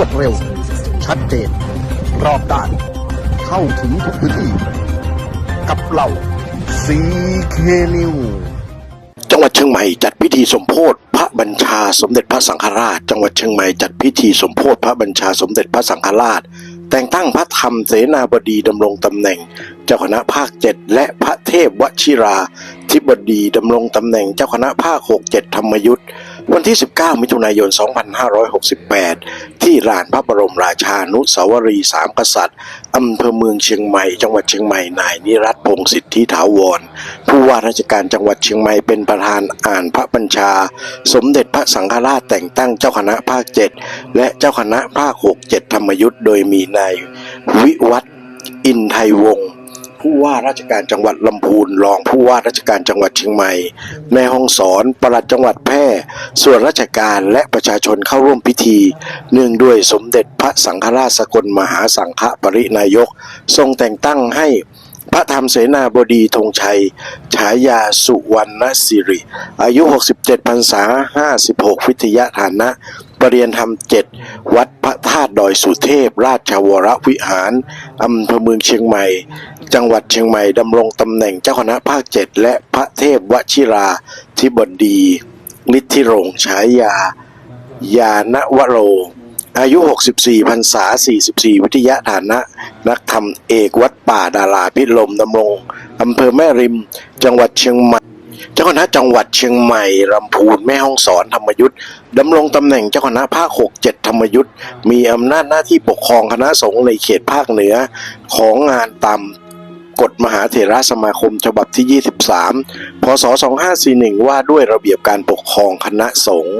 วดเร็ว ชัดเจน รอบด้าน เข้าถึงทุกพื้นที่ กับเราซีเคนิวจังหวัดเชียงใหม่จัดพิธีสมโพธิพระบัญชาสมเด็จพระสังฆราช จังหวัดเชียงใหม่จัดพิธีสมโพธิพระบัญชาสมเด็จพระสังฆราช แต่งตั้งพระธรรมเสนาบดีดำรงตำแหน่ง เจ้าคณะภาคเจ็ดและพระเทพวชิราธิบดีดำรงตำแหน่งเจ้าคณะภาคหกเจ็ดธรรมยุทธ์ วันที่ 19 มิถุนายน 2568 ที่ลานพระบรมราชานุสาวรีย์สามกษัตริย์อำเภอเมืองเชียงใหม่ จังหวัดเชียงใหม่นายนิรัตพงศิทธิถาวร ผู้ว่าราชการจังหวัดเชียงใหม่เป็นประธานอ่านพระบัญชา สมเด็จพระสังฆราชแต่งตั้งเจ้าคณะภาคเจ็ดและเจ้าคณะภาคหกเจ็ดธรรมยุทธ์โดยมีนายวิวัฒอินไทยวงศ์ ผู้ว่าราชการจังหวัดลำพูนรองผู้ว่าราชการจังหวัดเชียงใหม่ แม่ห้องสอนปลัดจังหวัดแพร่ ส่วนราชการและประชาชนเข้าร่วมพิธี เนื่องด้วยสมเด็จพระสังฆราชสกลมหาสังฆปรินายก ทรงแต่งตั้งให้พระธรรมเสนาบดีธงชัย ฉายาสุวรรณสิริ อายุ 67พรรษา 56 วิทยาฐานะ ปรริยนธรรม7วัดพระธาตุดอยสุเทพ ราชวรวิหารอำเภอเมืองเชียงใหม่ จังหวัดเชียงใหม่ดำรงตำแหน่งเจ้าคณะภาค7และพระเทพวชิราธิบดีนิธิรงฉายา ยานวโร อายุ 64พรรษา 44 วิทยาฐานะ นักธรรมเอกวัดป่าดาราพิลมดำรงอำเภอแม่ริม จังหวัดเชียงใหม่ เจ้าคณะจังหวัดเชียงใหม่ลำพูนแม่ฮ่องสอนธรรมยุทธ์ดำรงตำแหน่งเจ้าคณะภาค 6 7 ธรรมยุทธ์มีอำนาจหน้าที่ปกครองคณะสงฆ์ในเขตภาคเหนือของงานตามกฎมหาเถรสมาคมฉบับที่ 23 พศ 2541 ว่าด้วยระเบียบการปกครองคณะสงฆ์